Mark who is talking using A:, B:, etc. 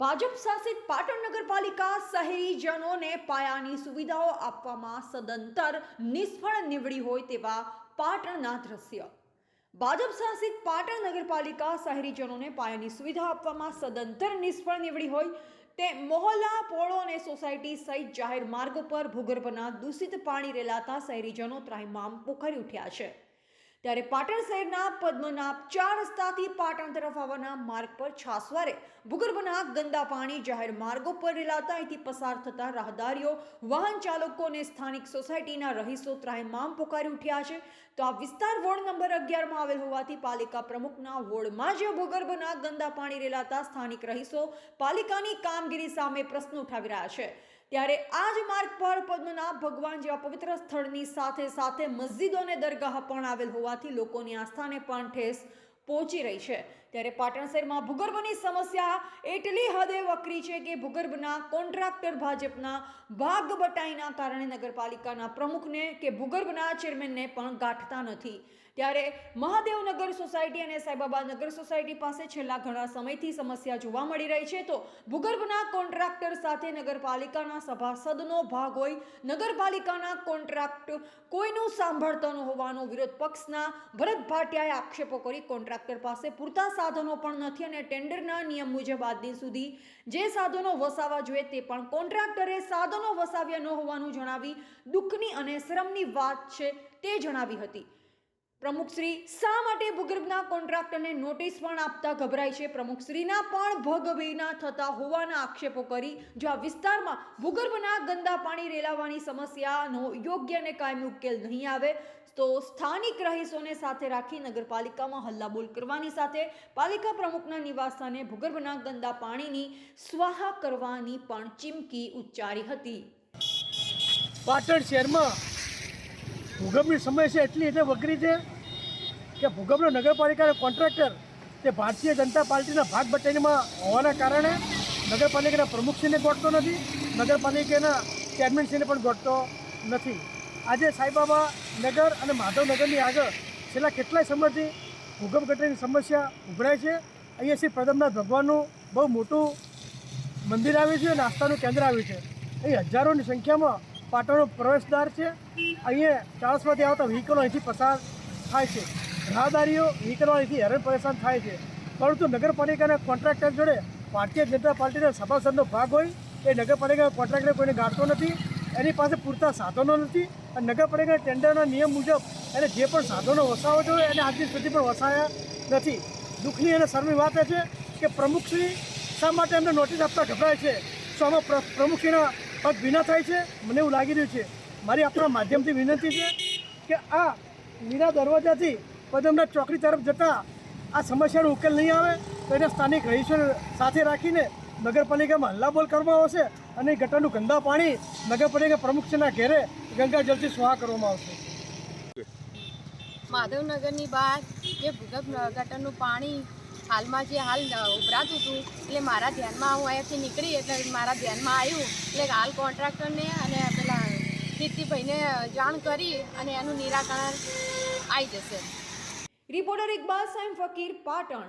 A: ભાજપ શાસિત પાટણ નગરપાલિકા શહેરીજનોને પાયાની સુવિધાઓ આપવામાં સદંતર નિષ્ફળ નીવડી હોય તેવા પાટણના દ્રશ્ય. ભાજપ શાસિત પાટણ નગરપાલિકા શહેરીજનોને પાયાની સુવિધા આપવામાં સદંતર નિષ્ફળ નીવડી હોય તે મોહલ્લા, પોળો અને સોસાયટી સહિત જાહેર માર્ગો પર ભૂગર્ભના દૂષિત પાણી રેલાતા શહેરીજનો ત્રાહિમામ પોખરી ઉઠ્યા છે. ત્યારે પાટણ શહેરના પદ્મનાભ ચાર રસ્તાથી પાટણ તરફ આવવાના માર્ગ પર છાસવારે ભૂગર્ભના ગંદા પાણી જાહેર માર્ગો પર રેલાતા અહીંથી પસાર થતા રાહદારીઓ, વાહન ચાલકો અને સ્થાનિક સોસાયટીના રહીશો ત્રાહિમામ પોકારી ઉઠ્યા છે. તો આ વિસ્તાર વોર્ડ નંબર અગિયારમાં આવેલ હોવાથી પાલિકા પ્રમુખના વોર્ડમાં જ ભૂગર્ભના ગંદા પાણી રેલાતા સ્થાનિક રહીશો પાલિકાની કામગીરી સામે પ્રશ્નો ઉઠાવી રહ્યા છે. ત્યારે આ જ માર્ગ પર પદ્મનાભ ભગવાન જેવા પવિત્ર સ્થળની સાથે સાથે મસ્જિદો અને દરગાહ પણ આવેલ હોવાથી લોકોની આસ્થાને પણ ઠેસ પહોંચી રહી છે. ત્યારે પાટણ શહેરમાં ભૂગર્ભની સમસ્યા એટલી હદે વકરી છે કે ભૂગર્ભના કોન્ટ્રાક્ટર ભાજપના ભાગ બટાઈના કારણે નગરપાલિકાના પ્રમુખને કે ભૂગર્ભના ચેરમેનને પણ ગાંઠતા નથી. ત્યારે મહાદેવનગર સોસાયટી અને સાઈબાબા નગર સોસાયટી પાસે છેલ્લા ઘણા સમયથી સમસ્યા જોવા મળી રહી છે. તો ભૂગર્ભના કોન્ટ્રાક્ટર સાથે નગરપાલિકાના સભાસદનો ભાગ હોય, નગરપાલિકાના કોન્ટ્રાક્ટ કોઈનું સાંભળતો ન હોવાનો વિરોધ પક્ષના ભરત ભાટિયાએ આક્ષેપો કરી કોન્ટ્રાક્ટર પાસે પૂરતા સાધનો પણ નથી અને ટેન્ડરના નિયમ મુજબ આ દિન સુધી જે સાધનો વસાવા જોઈએ તે પણ કોન્ટ્રાક્ટરે સાધનો વસાવ્યા ન હોવાનું જણાવી દુઃખની અને શ્રમની વાત છે તે જણાવી હતી. પ્રમુખશ્રી શા માટે ભૂગર્ભના કોન્ટ્રાક્ટરને નોટિસ પણ આપતા ગભરાય છે? પ્રમુખશ્રીના પણ ભગભીના થતા હોવાના આક્ષેપો કરી, જો આ વિસ્તારમાં ભૂગર્ભના ગંદા પાણી રેલાવાની સમસ્યાનો યોગ્ય અને કાયમી ઉકેલ નહીં આવે, તો સ્થાનિક રહીશોને સાથે રાખી નગરપાલિકામાં હલ્લાબોલ કરવાની સાથે પાલિકા પ્રમુખના નિવાસસ્થાને ભૂગર્ભના ગંદા પાણીની સ્વાહા કરવાની પણ ચીમકી ઉચ્ચારી હતી.
B: પાટણ શહેરમાં ભૂગર્ભની સમસ્યા એટલી રીતે વકરી છે કે ભૂગર્ભનો નગરપાલિકાનો કોન્ટ્રાક્ટર તે ભારતીય જનતા પાર્ટીના ભાગ બટાઈમાં હોવાના કારણે નગરપાલિકાના પ્રમુખશ્રીને ગોઠતો નથી, નગરપાલિકાના ચેરમેનશ્રીને પણ ગોઠતો નથી. આજે સાઈબાબા નગર અને માધવનગરની આગળ છેલ્લા કેટલાય સમયથી ભૂગર્ભ ગટરની સમસ્યા ઉભરાય છે. અહીંયા શ્રી પ્રદમનાથ ભગવાનનું બહુ મોટું મંદિર આવ્યું છે અને આસ્થાનું કેન્દ્ર આવ્યું છે. અહીં હજારોની સંખ્યામાં પાટણનો પ્રવેશદ્વાર છે. અહીંયા ચાળસમાંથી આવતા વ્હીકલો અહીંથી પસાર થાય છે. રાહદારીઓ વ્હીકલો અહીંથી હેરાન પરેશાન થાય છે. પરંતુ નગરપાલિકાના કોન્ટ્રાક્ટર જોડે ભારતીય જનતા પાર્ટીના સભાસદનો ભાગ હોય, એ નગરપાલિકાના કોન્ટ્રાક્ટર કોઈને ગાંઠતો નથી, એની પાસે પૂરતા સાધનો નથી, અને નગરપાલિકાના ટેન્ડરના નિયમ મુજબ એને જે પણ સાધનો વસાવવા જોઈએ, એને આજની સુધી પણ વસાયા નથી. દુઃખની અને શરમની વાત એ છે કે પ્રમુખશ્રી શા માટે એમને નોટિસ આપતા ગભરાય છે? શું આમાં પ્ર- પ્રમુખશ્રીના પગ ભીના થાય છે, મને એવું લાગી રહ્યું છે. મારી આપણા માધ્યમથી વિનંતી છે કે આ મીરા દરવાજાથી પદમનાથ ચોકડી તરફ જતાં આ સમસ્યાનો ઉકેલ નહીં આવે, તો એને સ્થાનિક રહીશોને સાથે રાખીને નગરપાલિકામાં હલ્લાબોલ કરવામાં આવશે અને ગટરનું ગંદા પાણી નગરપાલિકા પ્રમુખશ્રીના ઘેરે ગંગાજળથી જળથી કરવામાં આવશે.
C: માધવનગરની બહાર જે ભૂગર્ભ ગટરનું પાણી હાલમાં જે હાલ ઉભરાતું હતું, એટલે મારા ધ્યાનમાં હું અહીંયાથી નીકળી, એટલે મારા ધ્યાનમાં આવ્યું, એટલે હાલ કોન્ટ્રાક્ટરને અને પેલા કીર્તિભાઈને જાણ કરી અને એનું નિરાકરણ આવી જશે.
A: રિપોર્ટર ઇકબાલ સાઈમ ફકીર, પાટણ.